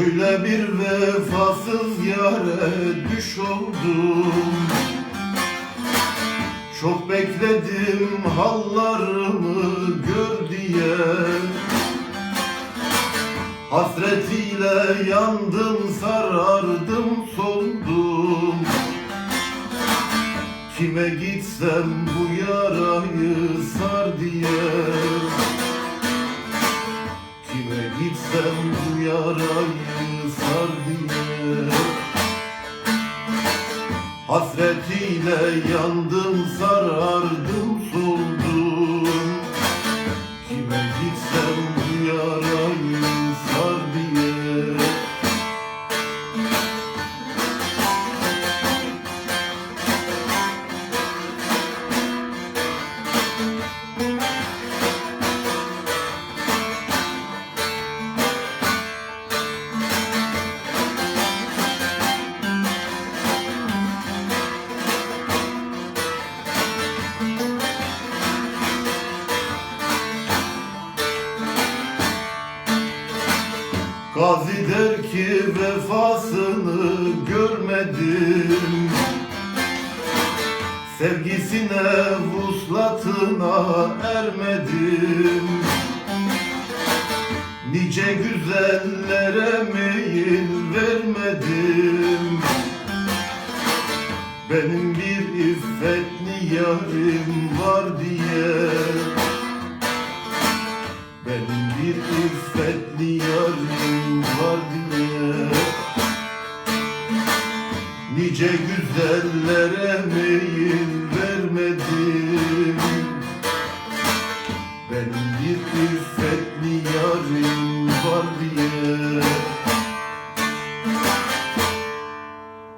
Yine bir vefasız yare düş oldum. Çok bekledim hallarımı gör diye. Hasretiyle yandım sarardım soldum. Kime gitsem bu yarayı sar diye gitsem bu yarayı sar Hasretiyle yandım sarardım soldum Gazi der ki vefasını görmedim. Sevgisine vuslatına ermedim. Nice güzellere meyil vermedim. Benim bir iffetli yarim var diye Nice güzellere meyil vermedim. Benim bir iffetli yarim var diye